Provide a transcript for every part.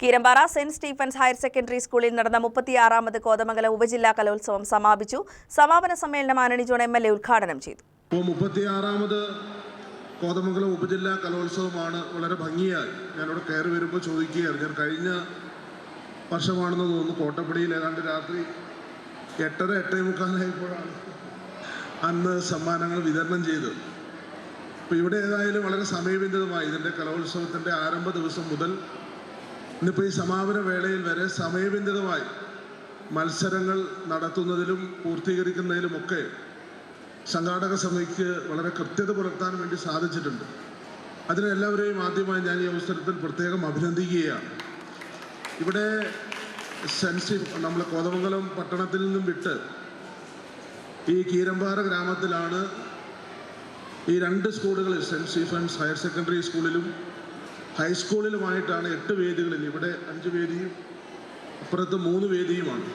Keerampara saint Stephen's higher secondary സ്കൂളിൽ നടന്ന മുപ്പത്തിയാറാമത് കോതമംഗലം ഉപജില്ലാ കലോത്സവം സമാപിച്ചു. സമാപന സമ്മേളനം ആനണി ജോൺ എം എൽ എ ഉദ്ഘാടനം ചെയ്തു. കോതമംഗലം ഉപജില്ലാ കലോത്സവമാണ് വളരെ ഭംഗിയായി. ഞാനിവിടെ കയറി വരുമ്പോൾ ചോദിക്കുകയാണ്. ഞാൻ കഴിഞ്ഞ വർഷമാണെന്ന് തോന്നുന്നു കോട്ടപ്പടിയിൽ ഏതാണ്ട് രാത്രി എട്ടര എട്ടേ മുക്കാലായപ്പോഴാണ് അന്ന് സമ്മാനങ്ങൾ വിതരണം ചെയ്തത്. അപ്പോൾ ഇവിടെ ഏതായാലും വളരെ സമയബന്ധിതമായി ഇതിന്റെ കലോത്സവത്തിന്റെ ആരംഭ ദിവസം മുതൽ ഇന്നിപ്പോൾ ഈ സമാപന വേളയിൽ വരെ സമയബന്ധിതമായി മത്സരങ്ങൾ നടത്തുന്നതിലും പൂർത്തീകരിക്കുന്നതിലുമൊക്കെ സംഘാടക സമിതിക്ക് വളരെ കൃത്യത പുലർത്താൻ വേണ്ടി സാധിച്ചിട്ടുണ്ട്. അതിനെല്ലാവരെയും ആദ്യമായി ഞാൻ ഈ അവസരത്തിൽ പ്രത്യേകം അഭിനന്ദിക്കുകയാണ്. ഇവിടെ സെൻസി നമ്മൾ കോതമംഗലം പട്ടണത്തിൽ നിന്നും വിട്ട് ഈ കീരമ്പാറ ഗ്രാമത്തിലാണ് ഈ രണ്ട് സ്കൂളുകളിൽ സെന്റ് സ്റ്റീഫൻസ് ഹയർ സെക്കൻഡറി സ്കൂളിലും ഹൈസ്കൂളിലുമായിട്ടാണ് എട്ട് വേദികളിൽ ഇവിടെ അഞ്ച് വേദിയും അപ്പുറത്ത് മൂന്ന് വേദിയുമാണ്.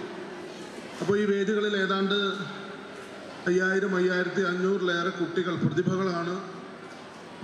അപ്പോൾ ഈ വേദികളിൽ ഏതാണ്ട് അയ്യായിരം അയ്യായിരത്തി അഞ്ഞൂറിലേറെ കുട്ടികൾ പ്രതിഭകളാണ്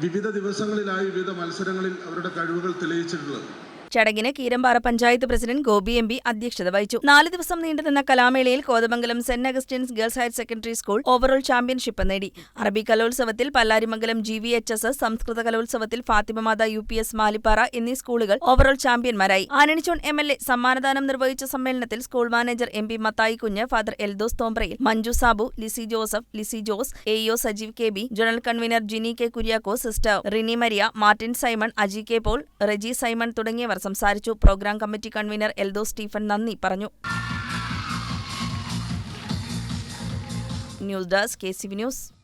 വിവിധ ദിവസങ്ങളിലായി വിവിധ മത്സരങ്ങളിൽ അവരുടെ കഴിവുകൾ തെളിയിച്ചിട്ടുള്ളത്. ചടങ്ങിന് Keerampara panchayat president Gopi M അധ്യക്ഷത വഹിച്ചു. നാല് ദിവസം നീണ്ടുനിന്ന കലാമേളയിൽ Kothamangalam saint Augustine's girls higher secondary school overall championship നേടി. അറബി കലോത്സവത്തിൽ Pallarimangalam G V H S സംസ്കൃത കലോത്സവത്തിൽ Fathimamatha U P S Malippara എന്നീ സ്കൂളുകൾ ഓവറോൾ ചാമ്പ്യന്മാരായി. ആനണിച്ചോൺ എം എൽ എ സമ്മാനദാനം നിർവഹിച്ച സമ്മേളനത്തിൽ school manager M P Mathai Kunju father Eldhose Thombrayil Manju Sabu Lissy Joseph Lissy Jose A O Sajeev K B general convener Jini K Kuriako sister Rini Maria Martin Simon Aji K Paul Reji Simon തുടങ്ങിയവർ സംസാരിച്ചു. Program committee convener Eldho Stephen നന്ദി പറഞ്ഞു. News desk K C V news.